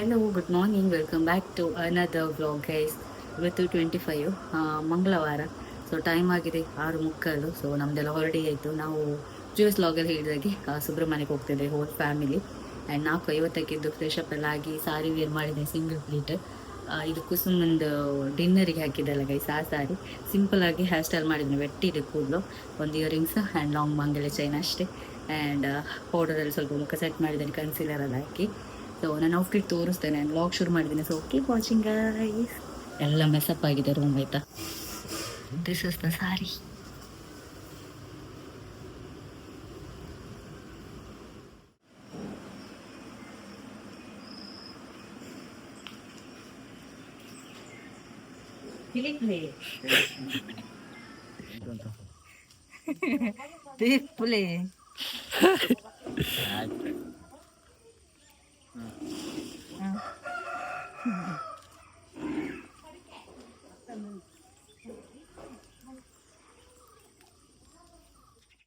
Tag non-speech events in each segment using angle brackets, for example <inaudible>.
Hello good morning welcome back to another vlog guys ಇವತ್ತು twenty five ಮಂಗಳವಾರ. So time ಆಗಿದೆ ಆರು ಮುಕ್ಕಾಲು. ಸೊ ನಮ್ದೆಲ್ಲ ಹೊರಡಿ ಆಯಿತು. ನಾವು ಜಿ ಎಸ್ ಲಾಗಲ್ಲಿ ಹೇಳಿದಾಗೆ ಸುಬ್ರಹ್ಮಣ್ಯಕ್ಕೆ ಹೋಗ್ತಿದ್ದೆ ಹೋಲ್ ಫ್ಯಾಮಿಲಿ ಆ್ಯಂಡ್ ನಾಲ್ಕು ಐವತ್ತಕ್ಕಿದ್ದು ಫ್ರೆಶ್ ಅಪ್ ಎಲ್ಲ ಆಗಿ ಸಾರಿ ವೇರ್ ಮಾಡಿದೆ ಸಿಂಗಲ್ ಪ್ಲೇಟ್ ಇದು ಕುಸುಮಂದು ಡಿನ್ನರಿಗೆ ಹಾಕಿದ್ದಲ್ಲ ಗೈಸ್ ಆ ಸಾರಿ ಸಿಂಪಲ್ ಆಗಿ ಹೇರ್ ಸ್ಟೈಲ್ ಮಾಡಿದ್ದೀನಿ ವೆಟ್ಟಿದೆ ಕೂದಲು, ಒಂದು ಇಯರಿಂಗ್ಸ್ ಆ್ಯಂಡ್ ಲಾಂಗ್ ಮಂಗಲ ಚೈನ್ ಅಷ್ಟೇ. ಆ್ಯಂಡ್ ಪೌಡರಲ್ಲಿ ಸ್ವಲ್ಪ ಮುಖ ಸೆಟ್ ಮಾಡಿದ್ದೇನೆ ಕನ್ಸೀಲರ್ ಅಲ್ಲಿ ಹಾಕಿ. ಸೊ ನಾನು ಔಟ್ಫಿಟ್ ತೋರಿಸ್ತೇನೆ. ನಾನು ಲಾಗ್ ಶುರು ಮಾಡಿದ್ದೀನಿ. ಸೊ ಓಕೆ ವಾಚಿಂಗ್ ಎಲ್ಲ ಮೆಸಪ್ ಆಗಿದೆ ರೂಮ್ ಆಯ್ತಾ? This is the sorry play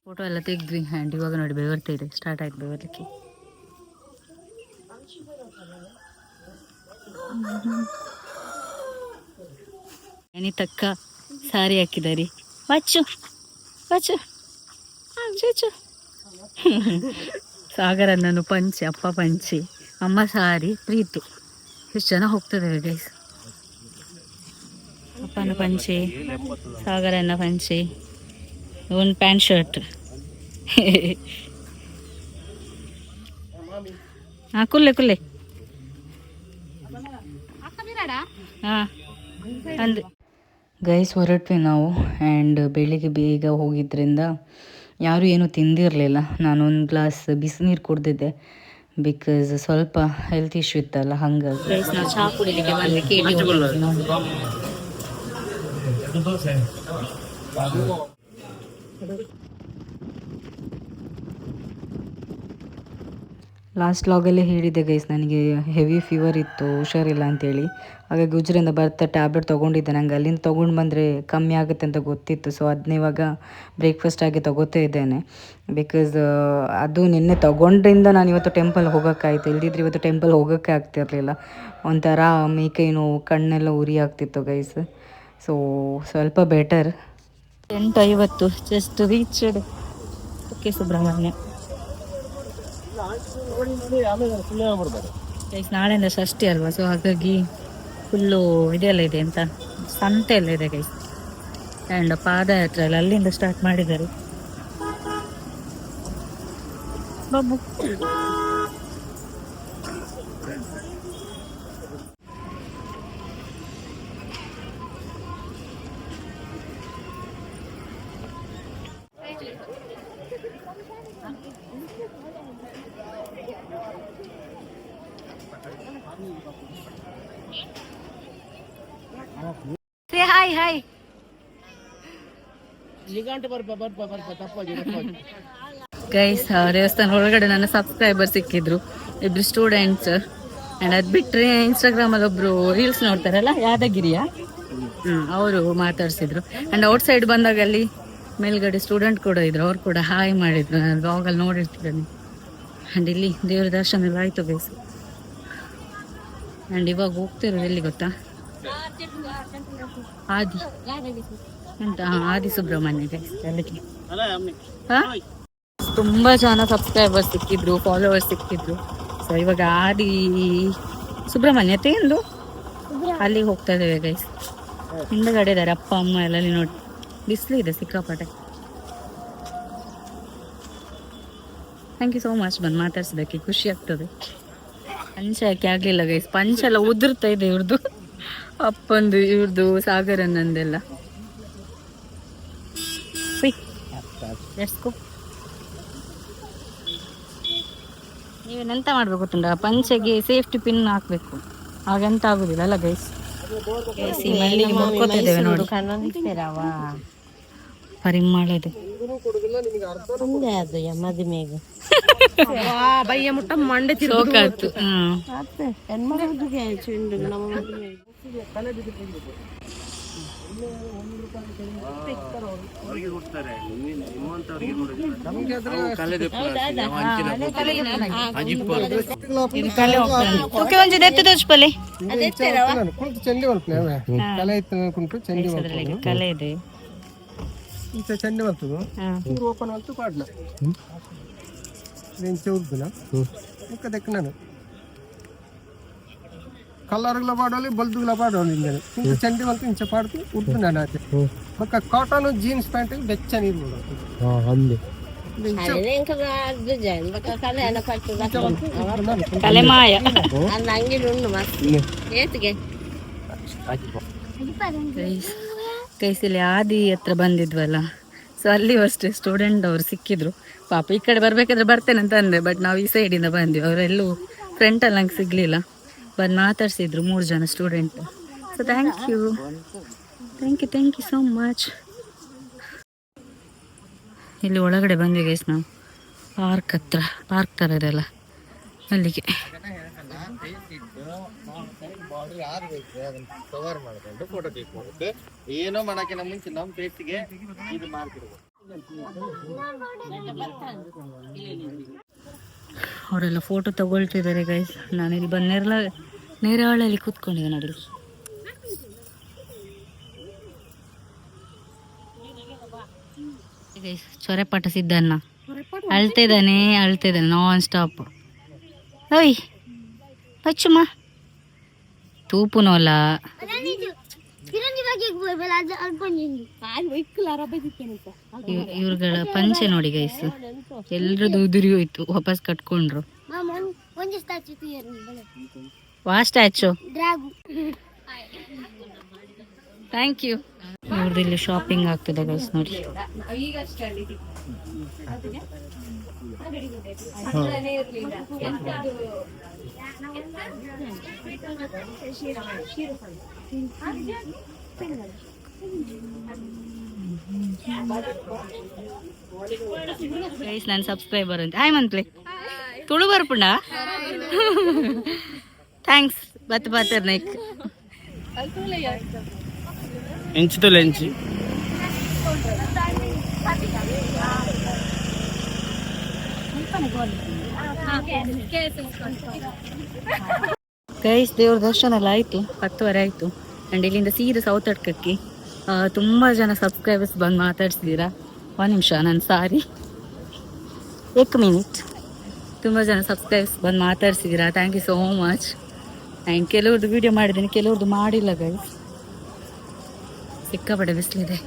photo ಎಲ್ಲ ತೆಗೆದ್ವಿ. ಹ್ಯಾಂಡ್ ಇವಾಗ ನೋಡಿ, ಬೆವರ್ತಾ ಇದೆ. ಸ್ಟಾರ್ಟ್ ಆಯ್ತು ಬೆವರ್ಲಿಕ್ಕೆ. ಎನಿ ತಕ್ಕ ಸಾರಿ ಹಾಕಿದಾರಿ. ಬಚ್ಚು ಬಚ್ಚು ಚುಚ್ಚು ಸಾಗರನ್ನನು ಪಂಚೆ, ಅಪ್ಪ ಪಂಚೆ, ಅಮ್ಮ ಸಾರಿ, ಪ್ರೀತು. ಎಷ್ಟು ಜನ ಹೋಗ್ತದೆ ಗೈಸ್ ಅಪ್ಪನ ಪಂಚೆ ಸಾಗರನ್ನ ಪಂಚೆ. ಒಂದು ಪ್ಯಾಂಟ್ ಶರ್ಟ್. ಹಾಂ ಕುಲ್ಲೆ ಕುಲ್ಲೆ. ಹಾಂ ಅಂದು. ಗೈಸ್ ಹೊರಟ್ವಿ ನಾವು ಆ್ಯಂಡ್ ಬೆಳಿಗ್ಗೆ ಬೇಗ ಹೋಗಿದ್ದರಿಂದ ಯಾರೂ ಏನೂ ತಿಂದಿರಲಿಲ್ಲ. ನಾನೊಂದು ಗ್ಲಾಸ್ ಬಿಸಿನೀರು ಕುಡ್ದಿದ್ದೆ ಬಿಕಾಸ್ ಸ್ವಲ್ಪ ಹೆಲ್ತ್ ಇಶ್ಯೂ ಇತ್ತಲ್ಲ ಹಾಗಾಗಿ ನಾವು ಚಹಾ ಕುಡಿಲಿಕ್ಕೆ ಬಂದ್ವಿ ಲಾಸ್ಟ್ ಲಾಗಲ್ಲೇ ಹೇಳಿದ್ದೆ ಗೈಸ್ ನನಗೆ ಹೆವಿ ಫೀವರ್ ಇತ್ತು, ಹುಷಾರಿಲ್ಲ ಅಂತೇಳಿ. ಹಾಗಾಗಿ ಗುಜರಿಂದ ಬರ್ತಾ ಟ್ಯಾಬ್ಲೆಟ್ ತೊಗೊಂಡಿದ್ದೆ. ನಂಗೆ ಅಲ್ಲಿಂದ ತೊಗೊಂಡು ಬಂದರೆ ಕಮ್ಮಿ ಆಗುತ್ತೆ ಅಂತ ಗೊತ್ತಿತ್ತು. ಸೊ ಅದನ್ನ ಇವಾಗ ಬ್ರೇಕ್ಫಾಸ್ಟ್ ಆಗಿ ತೊಗೋತಾ ಇದ್ದೇನೆ. ಬಿಕಾಸ್ ಅದು ನಿನ್ನೆ ತೊಗೊಂಡ್ರಿಂದ ನಾನು ಇವತ್ತು ಟೆಂಪಲ್ ಹೋಗೋಕ್ಕಾಯ್ತು. ಇಲ್ದಿದ್ರೆ ಇವತ್ತು ಟೆಂಪಲ್ ಹೋಗೋಕ್ಕೆ ಆಗ್ತಿರಲಿಲ್ಲ. ಒಂಥರ ಮೇಕೆ ನೋವು ಕಣ್ಣೆಲ್ಲ ಉರಿ ಆಗ್ತಿತ್ತು ಗೈಸ್ ಸೊ ಸ್ವಲ್ಪ ಬೆಟರ್ ಎಂಟು ಐವತ್ತು ಜಸ್ಟ್ ರೀಚ್ಡ್ ಓಕೆ, ಸುಬ್ರಹ್ಮಣ್ಯ. ನಾಳೆಯಿಂದ ಷಷ್ಠಿ ಅಲ್ವಾ? ಸೊ ಹಾಗಾಗಿ ಫುಲ್ಲು ಇದೆಲ್ಲ ಇದೆ ಅಂತ. ಸಂತೆ ಎಲ್ಲ ಇದೆ ಗೈಸ್ ಆ್ಯಂಡ್ ಪಾದಯಾತ್ರೆ ಎಲ್ಲ ಅಲ್ಲಿಂದ ಸ್ಟಾರ್ಟ್ ಮಾಡಿದ್ದಾರೆ. ಬಾಬು. ಹಾಯ್ ಹಾಯ್ ಗೈಸ್ ದೇವಸ್ಥಾನ ಒಳಗಡೆ ನನ್ನ ಸಬ್ಸ್ಕ್ರೈಬರ್ ಸಿಕ್ಕಿದ್ರು. ಇಬ್ರು ಸ್ಟೂಡೆಂಟ್ಸ್ ಅಂಡ್ ಅದ್ ಬಿಟ್ರೆ ಇನ್ಸ್ಟಾಗ್ರಾಮ್ ಅಲ್ಲಿ ಒಬ್ರು ರೀಲ್ಸ್ ನೋಡ್ತಾರಲ್ಲ ಯಾದಗಿರಿಯ? ಹ್ಮ್ ಅವರು ಮಾತಾಡ್ಸಿದ್ರು. ಅಂಡ್ ಔಟ್ ಸೈಡ್ ಬಂದಾಗ ಅಲ್ಲಿ ಮೇಲ್ಗಡೆ ಸ್ಟೂಡೆಂಟ್ ಕೂಡ ಇದ್ರು. ಅವ್ರು ಕೂಡ ಹಾಯ್ ಮಾಡಿದ್ರು. ನಾನು ಬ್ಲಾಗ್ ಅಲ್ಲಿ ನೋಡಿರ್ತಿದ್ದೇನೆ. ಅಂಡ್ ಇಲ್ಲಿ ದೇವ್ರ ದರ್ಶನ ಎಲ್ಲ ಆಯ್ತು ಗೈಸ್ ಅಂಡ್ ಇವಾಗ ಹೋಗ್ತಿರೋದು ಎಲ್ಲಿ ಗೊತ್ತಾ? ಆದಿ. ಆದಿ ಸುಬ್ರಹ್ಮಣ್ಯ? ತುಂಬಾ ಜನ ಸಬ್ಸ್ಕ್ರೈಬರ್ ಸಿಕ್ಕಿದ್ರು ಫಾಲೋವರ್ ಸಿಕ್ಕಿದ್ರು. ಸೊ ಇವಾಗ ಆದಿ ಸುಬ್ರಹ್ಮಣ್ಯ ತೇಂದು ಅಲ್ಲಿಗೆ ಹೋಗ್ತಾ ಇದ್ದೇವೆ ಗೈಸ್ ಹಿಂದಗಡೆ ಇದ್ದಾರೆ ಅಪ್ಪ, ಅಮ್ಮ ಎಲ್ಲ ನೋಡಿ. ಬಿಸಿಲು ಇದೆ ಸಿಕ್ಕಾಪಟ್ಟೆ. ಥ್ಯಾಂಕ್ ಯು ಸೋ ಮಚ್ ಬಂದು ಮಾತಾಡ್ಸಿದ್ದಕ್ಕೆ ಖುಷಿ ಆಗ್ತದೆ. ಪಂಚ ಯಾಕೆ ಆಗ್ಲಿಲ್ಲ ಗೈಸ್ ಪಂಚ ಎಲ್ಲ ಉದುರ್ತಾ ಇದೆ ಇವ್ರದ್ದು ಅಪ್ಪಂದು ಇವ್ರದ್ದು ಸಾಗರ ನಂದೆಲ್ಲ. ನೀವೇನೆಂತ ಮಾಡ್ಬೇಕು ಗೊತ್ತುಂಟ? ಪಂಚೆಗೆ ಸೇಫ್ಟಿ ಪಿನ್ ಹಾಕ್ಬೇಕು. ಹಾಗೆಂತ ಆಗುದಿಲ್ಲ ಅಲ್ಲ ಗೈಸ್ ಮುಡ್ಕೋತಿದ್ದೇವೆ ನೋಡಿ ಪರಿಮಳ ಇದೆ ಮದುವೆಗೆ ಬಯ್ಯ ಮುಟ್ಟ ಮಂಡೆ ಸೋಕಾತು ಹಾ ಹೆಣ್ಮಗಳಿಗೆ ಚೆಂಡು ನಮ್ಮ ಮದುವೆ ಅವ್ರಿಗೆ ಕೊಡ್ತಾರೆ ನಿಮ್ಮಿ- ನಿಮ್ಮಂತವ್ರಿಗೆ ಕೊಡೋದಿಲ್ಲ. ನಮ್ಗೆ ಆದ್ರೆ ಅವು ಕಲೆದ ಪ್ಲಾಸ್ಟಿಕ್, ಅವು ಹಂಚಿನ ಬೊಟ್ಟು. ಅಂಜಿಪ್ಪ. ಓಕೆ ಒಂಚೂರು ಎತ್ತು ತೋರಿಸ್ಪಲ್ಲಿ ನಾನು ಕುಂತು ಚಂಡಿ ಮಲ್ಪನೆ ಅವೇ ಕಲೆ ಇತ್ತು ಕುಂಟು ಚಂಡಿ ಮಲ್ಪನೆ ಕಲೆ ಇದೆ ಇಂಚ ಚಂಡಿ ಮಲ್ತದು ಇವ್ರು ಓಪನ್ ಮಲ್ತು ಪಾಡ್ನ ಇಂಚ ಉರ್ದುನ ಮುಖ ದಕ್ಕ ನಾನು ಕಲರ್ಗಳ ಪಾಡೋಲಿ ಬಲ್ದುಗಳ ಪಾಡೋಲಿ ಇಂಜನೆ ಇಂಚ ಚಂಡಿ ಮಲ್ತು ಇಂಚ ಪಾಡ್ತು ಉರ್ದು ನಾನು ಆಚೆ ಬೊಕ್ಕ ಕಾಟನ್ ಜೀನ್ಸ್ ಪ್ಯಾಂಟ್ ಬೆಚ್ಚ ನೀರು ಕೈಸಲಿ ಆದಿ ಹತ್ರ ಬಂದಿದ್ವಲ್ಲ. ಸೊ ಅಲ್ಲಿ ಅಷ್ಟೇ ಸ್ಟೂಡೆಂಟ್ ಅವರು ಸಿಕ್ಕಿದ್ರು. ಪಾಪ ಈ ಕಡೆ ಬರ್ಬೇಕಾದ್ರೆ ಬರ್ತೇನೆ ಅಂತ ಅಂದೆ ಬಟ್ ನಾವು ಈ ಸೈಡಿಂದ ಬಂದ್ವಿ. ಅವರೆಲ್ಲೂ ಫ್ರಂಟಲ್ಲಿ ನಂಗೆ ಸಿಗ್ಲಿಲ್ಲ. ಬಂದು ಮಾತಾಡ್ಸಿದ್ರು ಮೂರು ಜನ student so thank you thank you thank you so much ಇಲ್ಲಿ ಒಳಗಡೆ ಬಂದ್ವಿ ಗೈಸ್ ನಾವು. ಪಾರ್ಕ್ ಹತ್ರ. ಪಾರ್ಕ್ ಥರ ಇದೆಲ್ಲ ಅಲ್ಲಿಗೆ. ಕವರ್ ಮಾಡ್ಕೊಂಡು ಫೋಟೋ ತೆಗೆದುಕೊಂಡು ಏನೋ ಮಾಡಕ್ಕಿಂತ ಮುಂಚೆ ನಮ್ಮ ಫೇಸ್ಗೆ ಇದು ಮಾಡ್ತಿರ್ಬೋದು ಅವರೆಲ್ಲ ಫೋಟೋ ತಗೊಳ್ತಿದ್ದಾರೆ ಗೈಸ್ ನಾನು ಇಲ್ಲಿ ಬಂದು ನೇರಳ ನೇರಾಳಲ್ಲಿ ಕೂತ್ಕೊಂಡಿದ್ದೆ ನೋಡಿ ಗೈಸ್ ಚೊರೆಪಾಟ ಸಿದ್ದನ್ನ ಅಳ್ತಿದ್ದಾನೆ ಅಳ್ತಿದ್ದಾನೆ ನಾನ್ ಸ್ಟಾಪ್ ಓಯ್! ಪಚ್ಚುಮ್ಮ ತೂಪುನೋಲ ಇವ್- ಇವ್ರುಗಳ ಪಂಚೆ ನೋಡಿ ಗೈಸ್ ಎಲ್ರದ್ದು ಉದುರಿ ಹೋಯ್ತು ವಾಪಸ್ ಕಟ್ಕೊಂಡ್ರು. ವಾ ಸ್ಟ್ಯಾಚು ಥ್ಯಾಂಕ್ ಯು ಇವ್ರದ್ದು ಇಲ್ಲಿ ಶಾಪಿಂಗ್ ಆಗ್ತದೆ ಗೈಸ್ ನೋಡಿ. ಗೈಸ್ ನನ್ನ ಸಬ್ಸ್ಕ್ರೈಬರ್ ಅಂತ ಹಾಯ್ ಮಂತ್ಲಿ ತುಳು ಬರ್ಪುಂಡ ಥ್ಯಾಂಕ್ಸ್ ಬತ್ ಬತ್ತರ್ ನೈಕ್ ಎಂಚಿತು ಎಂಚಿ <laughs> ಗೈಸ್ ದೇವ್ರ ದರ್ಶನ ಎಲ್ಲ ಆಯಿತು. ಹತ್ತುವರೆ ಆಯಿತು. ಅಂಡ್ ಇಲ್ಲಿಂದ ಸೀದಾ ಸೌತ್ ಅಡ್ಕಕ್ಕೆ ತುಂಬ ಜನ ಸಬ್ಸ್ಕ್ರೈಬರ್ಸ್ ಬಂದು ಮಾತಾಡ್ಸಿದ್ದೀರಾ ಒಂದು ನಿಮಿಷ, ನಾನು ಸಾರಿ ಎಕ್ ಮಿನಿಟ್ ತುಂಬ ಜನ ಸಬ್ಸ್ಕ್ರೈಬರ್ಸ್ ಬಂದು ಮಾತಾಡ್ಸಿದ್ದೀರಾ thank you so much and ಕೆಲವ್ರದ್ದು video ಮಾಡಿದ್ದೀನಿ ಕೆಲವ್ರದ್ದು ಮಾಡಿಲ್ಲ ಗೈಸ್ ಸಿಕ್ಕಾಪಟ್ಟೆ ಬಿಸಿಲಿದೆ.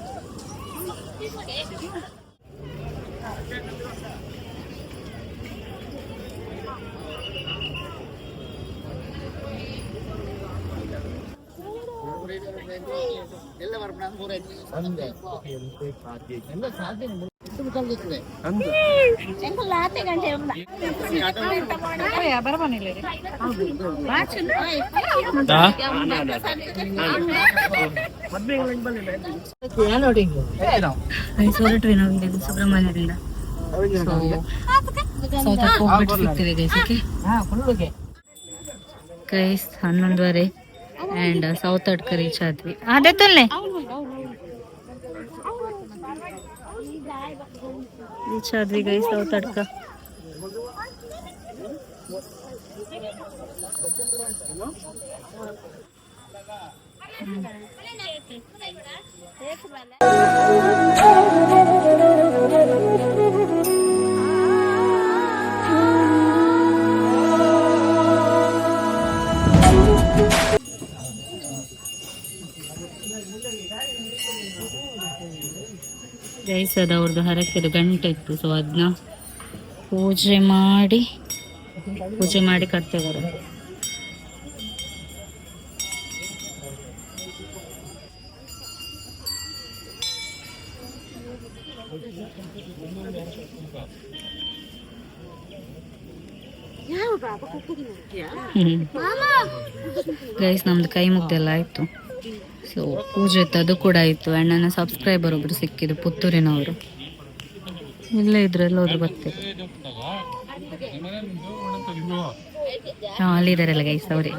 ಗೈಸ್ ಹೊರಟ್ವಿ ನಾವು ಇಲ್ಲಿಂದ ಸುಬ್ರಹ್ಮಣ್ಯದಿಂದ ಸೌತ್ ಹೋಗ್ಬಿಟ್ಟು ಸಿಗ್ತೇವೆ ಗೈಸ್ ಓಕೆ ಗೈಸ್ ಹನ್ನೊಂದುವರೆ ಆ್ಯಂಡ್ ಸೌತ್ ಅಡ್ಕ ರೀಚ್ ಆದ್ವಿ ಅದೇ ತಲ್ಲೆ ರೀಚ್ ಆದ್ವಿ ಗೈಸ್ ಸೌತ್ ಅಡ್ಕ ಗೈಸ್ ಅದು ಅವ್ರದ್ದು ಹರಕೆದು ಗಂಟೆ ಇತ್ತು ಸೊ ಅದನ್ನ ಪೂಜೆ ಮಾಡಿ ಪೂಜೆ ಮಾಡಿ ಕಟ್ತೇವೆ ಗೈಸ್ ನಮ್ದು ಕೈ ಮುಗ್ದೆಲ್ಲ ಆಯ್ತು. ಸೊ ಪೂಜೆ ಇತ್ತು, ಅದು ಕೂಡ ಆಯ್ತು. ಅಣ್ಣನ ಸಬ್ಸ್ಕ್ರೈಬರ್ ಒಬ್ರು ಸಿಕ್ಕಿದ್ರು, ಪುತ್ತೂರಿನವರು. ಇಲ್ಲೇ ಎಲ್ಲ ಹೋದ್ರು ಬರ್ತೇವೆ. ಹಾಂ ಅಲ್ಲಿದ್ದಾರಲ್ಲ ಗೈಸ್ ಅವರೇ.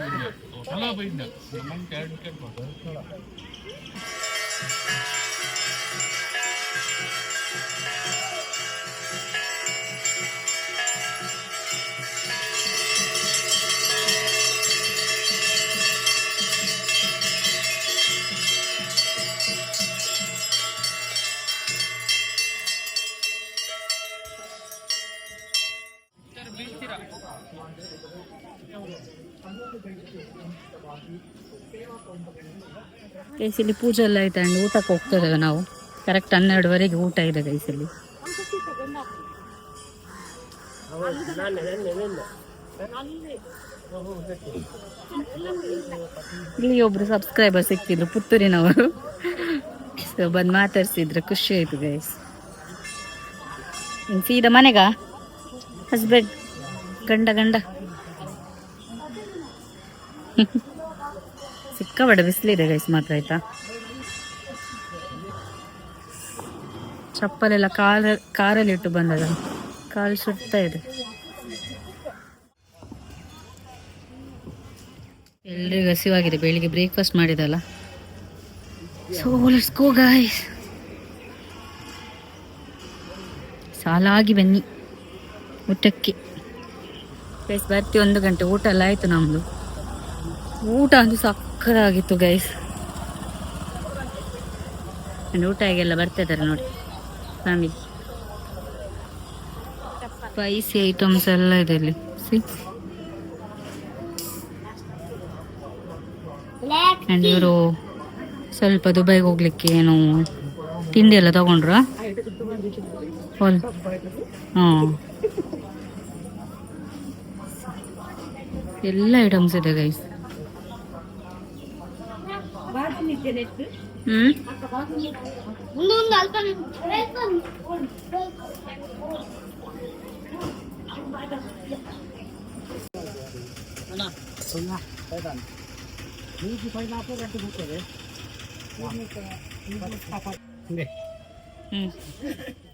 ಗೈಸ್ ಪೂಜೆ ಎಲ್ಲ ಆಯ್ತು ಅಂಡ್ ಊಟಕ್ಕೆ ಹೋಗ್ತಿದ್ದೇವೆ ನಾವು. ಕರೆಕ್ಟ್ ಹನ್ನೆರಡುವರೆಗೆ ಊಟ ಇದೆ ಗೈಸ್ ಇಲ್ಲಿ. ಒಬ್ರು ಸಬ್ಸ್ಕ್ರೈಬರ್ ಸಿಕ್ಕಿದ್ರು, ಪುತ್ತೂರಿನವರು. ಸೊ ಬಂದು ಮಾತಾಡ್ಸಿದ್ರು, ಖುಷಿ ಆಯ್ತು ಗೈಸ್ ಇನ್ನು ಸೀದಾ ಮನೆಗ? ಹಸ್ಬೆಂಡ್ ಗಂಡ ಗಂಡ. <laughs> ಸಿಕ್ಕಾಬಡ ಬಿಸಿಲಿದೆ ಗೈಸ್ ಮಾತ್ರ ಆಯ್ತಾ? ಚಪ್ಪಲೆಲ್ಲ ಕಾಲ, ಕಾರಲ್ಲಿ ಇಟ್ಟು ಬಂದದ. ಕಾಲು ಸುಡ್ತಾ ಇದೆ. ಎಲ್ರಿಗೂ ಹಸಿವಾಗಿದೆ, ಬೆಳಿಗ್ಗೆ ಬ್ರೇಕ್ಫಾಸ್ಟ್ ಮಾಡಿದಲ್ಲ. ಸೊ ಗೋ ಗಾಯ್ಸ್ ಸಾಲಾಗಿ ಬನ್ನಿ, ಊಟಕ್ಕೆ. ಗೈಸ್ ಬರ್ತಿ ಒಂದು ಗಂಟೆ, ಊಟ ಎಲ್ಲ ಆಯ್ತು ನಮ್ಮದು ಊಟ ಅಂತೂ ಸಕ್ಕದಾಗಿತ್ತು ಗೈಸ್ ಊಟ ಆಗೆಲ್ಲ ಬರ್ತಾ ಇದ್ದಾರೆ ನೋಡಿ ಫ್ಯಾಮಿಲಿ ಸ್ಪೈಸಿ ಐಟಮ್ಸ್ ಎಲ್ಲ ಇದೆ ಇಲ್ಲಿ. ಸಿ ಆ್ಯಂಡ್ ಇವರು ಸ್ವಲ್ಪ ದುಬೈಗೆ ಹೋಗ್ಲಿಕ್ಕೆ ಏನು ತಿಂಡಿ ಎಲ್ಲ ತಗೊಂಡ್ರ? ಹಾಂ. ಎಲ್ಲ ಐಟಮ್ಸ್ ಇದೆ ಗೈಸ್ 응? 오늘 날짜는 그래서 하나, 하나, 일단 무지 빨리 나쁘게 좀 볼게. 네. 응. <laughs>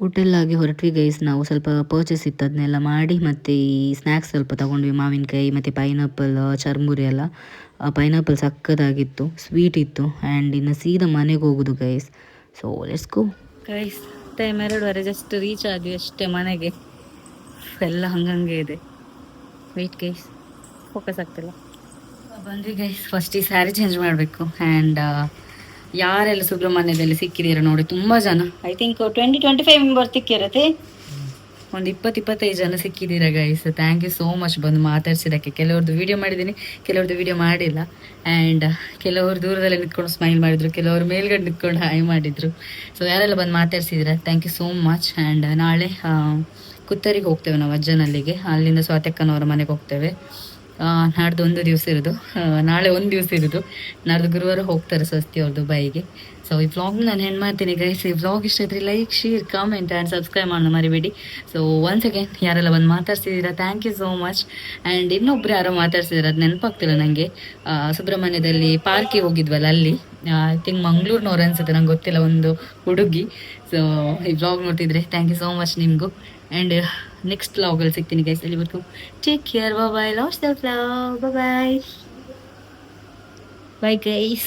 ಹೋಟೆಲ್ಲಾಗಿ ಹೊರಟ್ವಿ ಗೈಸ್ ನಾವು ಸ್ವಲ್ಪ ಪರ್ಚೇಸ್ ಇತ್ತು ಅದನ್ನೆಲ್ಲ ಮಾಡಿ ಮತ್ತು ಈ ಸ್ನ್ಯಾಕ್ಸ್ ಸ್ವಲ್ಪ ತಗೊಂಡ್ವಿ. ಮಾವಿನಕಾಯಿ ಮತ್ತು ಪೈನಾಪಲ್ ಚರ್ಮುರಿ ಎಲ್ಲ. ಪೈನಾಪಲ್ ಸಕ್ಕದಾಗಿತ್ತು ಸ್ವೀಟ್ ಇತ್ತು ಆ್ಯಂಡ್ ಇನ್ನು ಸೀದಾ ಮನೆಗೆ ಹೋಗೋದು guys so let's go guys time ಎರಡುವರೆ ಜಸ್ಟ್ ರೀಚ್ ಆದ್ವಿ ಅಷ್ಟೇ ಮನೆಗೆ. ಎಲ್ಲ ಹಂಗಂಗೆ ಇದೆ. ವೆಯ್ಟ್ ಗೈಸ್ ಫೋಕಸ್ ಆಗ್ತಿಲ್ಲ. ಬಂದ್ವಿ ಗೈಸ್ ಫಸ್ಟ್ ಈ ಸ್ಯಾರಿ ಚೇಂಜ್ ಮಾಡಬೇಕು ಆ್ಯಂಡ್ ಯಾರೆಲ್ಲ ಸುಬ್ರಹ್ಮಣ್ಯದಲ್ಲಿ ಸಿಕ್ಕಿದೀರ ನೋಡಿ ತುಂಬ ಜನ. I think twenty twenty five member ಸಿಕ್ಕಿರತ್ತೆ. ಒಂದು ಇಪ್ಪತ್ತು ಇಪ್ಪತ್ತೈದು ಜನ ಸಿಕ್ಕಿದ್ದೀರ guys thank you so much ಬಂದು ಮಾತಾಡಿಸಿದಕ್ಕೆ ಕೆಲವ್ರದ್ದು ವಿಡಿಯೋ ಮಾಡಿದ್ದೀನಿ ಕೆಲವ್ರದ್ದು ವಿಡಿಯೋ ಮಾಡಿಲ್ಲ. ಆ್ಯಂಡ್ ಕೆಲವರು ದೂರದಲ್ಲಿ ನಿಂತ್ಕೊಂಡು ಸ್ಮೈಲ್ ಮಾಡಿದ್ರು ಕೆಲವರು ಮೇಲ್ಗಡೆ ನಿಂತ್ಕೊಂಡು ಹೈ ಮಾಡಿದ್ರು. ಸೊ ಯಾರೆಲ್ಲ ಬಂದು ಮಾತಾಡ್ಸಿದ್ದೀರ thank you so much and ನಾಳೆ ಕುತ್ತರಿಗೆ ಹೋಗ್ತೇವೆ ನಾವು ಅಜ್ಜನಲ್ಲಿಗೆ. ಅಲ್ಲಿಂದ ಸ್ವಾತಕ್ಕನವರ ಮನೆಗೆ ಹೋಗ್ತೇವೆ. ನಾಡ್ದು ಒಂದು ದಿವಸ ಇರೋದು. ನಾಳೆ ಒಂದು ದಿವಸ ಇರೋದು. ನಾಡ್ದು ಗುರುವಾರ ಹೋಗ್ತಾರೆ ಸ್ವಸ್ತಿ ಅವ್ರದ್ದು ಬೈಗೆ ಸೊ ಈ ವ್ಲಾಗ್ ನಾನು ಏನು ಮಾಡ್ತೀನಿ ಗೈಸ್ ಈ ವ್ಲಾಗ್ ಇಷ್ಟ ಇದ್ರೆ like share comment and subscribe ಮಾಡೋಣ ಮರಿಬೇಡಿ. ಸೊ ಒನ್ಸ್ ಅಗೇನ್ ಯಾರೆಲ್ಲ ಬಂದು ಮಾತಾಡ್ಸಿದ್ದೀರಾ thank you so much and ಇನ್ನೊಬ್ರು ಯಾರೋ ಮಾತಾಡ್ಸಿದ್ರೆ, ಅದು ನೆನಪಾಗ್ತಿಲ್ಲ ನನಗೆ ಸುಬ್ರಹ್ಮಣ್ಯದಲ್ಲಿ ಪಾರ್ಕಿಗೆ ಹೋಗಿದ್ವಲ್ಲ ಅಲ್ಲಿ. ಐ ಥಿಂಕ್ ಮಂಗ್ಳೂರ್ನವ್ರು ಅನ್ಸುತ್ತೆ, ನಂಗೆ ಗೊತ್ತಿಲ್ಲ, ಒಂದು ಹುಡುಗಿ. ಸೊ ಈ ವ್ಲಾಗ್ ನೋಡ್ತಿದ್ರೆ ಥ್ಯಾಂಕ್ ಯು ಸೋ ಮಚ್ ನಿಮಗೂ. ಆ್ಯಂಡ್ ನೆಕ್ಸ್ಟ್ ವ್ಲಾಗಲ್ಲಿ ಸಿಗ್ತೀನಿ ಗೈಸ್ ಅಲ್ಲಿವರೆಗೂ take care bye last the vlog bye bye guys